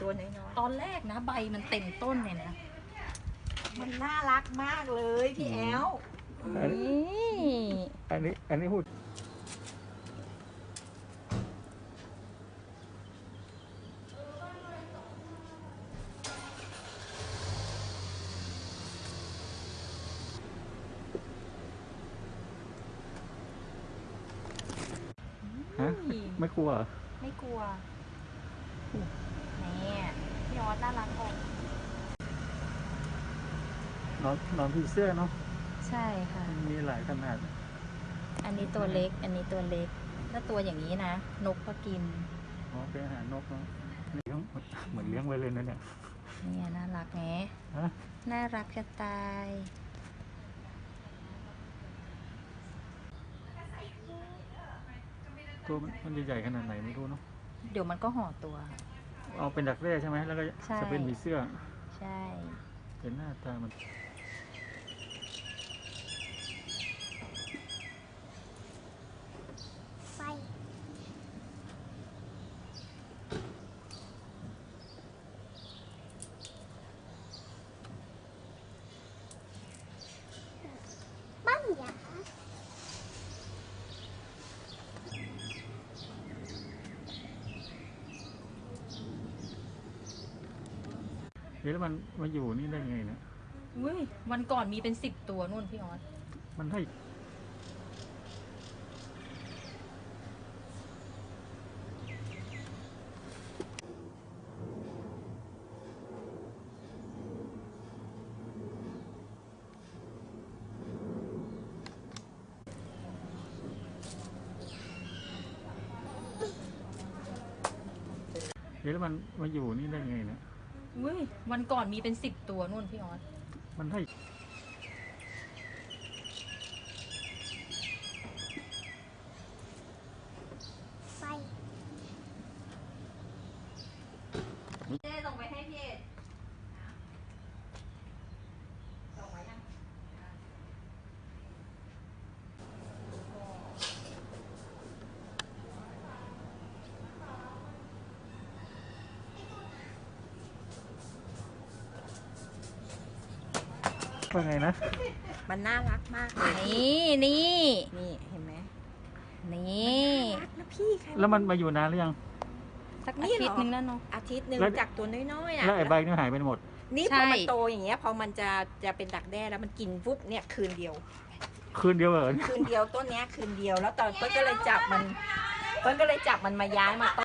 ตัวน้อยตอนแรกนะ ใบมันเต็มต้นเลยนะๆมันน่ารักมากเลยพี่แอลอันนี่อันนี้อันนี้พูดฮะไม่กลัวเหรอไม่กลัว นี่พี่ออสน่ารักออกนอนนอนผีเสื้อเนาะใช่ค่ะ มันมีหลายขนาด อันนี้ตัวเล็ก อันนี้ตัวเล็ก ถ้าตัวอย่างนี้นะ นกก็กิน อ๋อเป็นอาหารนกเนาะเลี้ยงเหมือนเลี้ยงไว้เลยนะเนี่ยเนี่ยน่ารักไงฮะน่ารักจะตาย ตัวมันมันใหญ่ๆขนาดไหนไม่รู้เนาะ เดี๋ยวมันก็ห่อตัว เอาเป็นดักแร่ใช่ไหมแล้วก็ใช่ จะเป็นผีเสื้อใช่ เป็นหน้าตามัน ไฟ บ้านหยา เดี๋ยวแล้วมันมาอยู่นี่ได้ไงเนี่ยอุ้ยวันก่อนมีเป็นสิบตัวนู่นพี่ออสมันได้เดี๋ยวแล้วมันมาอยู่นี่ได้ไงเนี่ย อุ้ยวันก่อนมีเป็นสิบตัวนู่นพี่ออสมันได้ไฟ เจ๊ส่งไปให้พี่เอ็ดส่งไว้ยัง ว่าไงนะ มันน่ารักมากเลยนี่นี่นี่เห็นไหมนี่รักนะพี่ใครแล้วมันมาอยู่นานหรือยัง สักนี่อาเหรอทิตย์นึงแล้วเนาะ อาทิตย์หนึ่งแล้ว จากตัวน้อยๆอะแล้วไอ้ใบนี่หายไปหมด นี่ใช่พอมันโตอย่างเงี้ยพอมันจะจะเป็นดักแด้แล้วมันกินปุ๊บเนี่ยคืนเดียว คืนเดียวเหรอ คืนเดียวต้นเนี้ยคืนเดียวแล้วตอนเปิ้ลก็เลยจับมันเปิ้ลก็เลยจับมันมาย้ายมา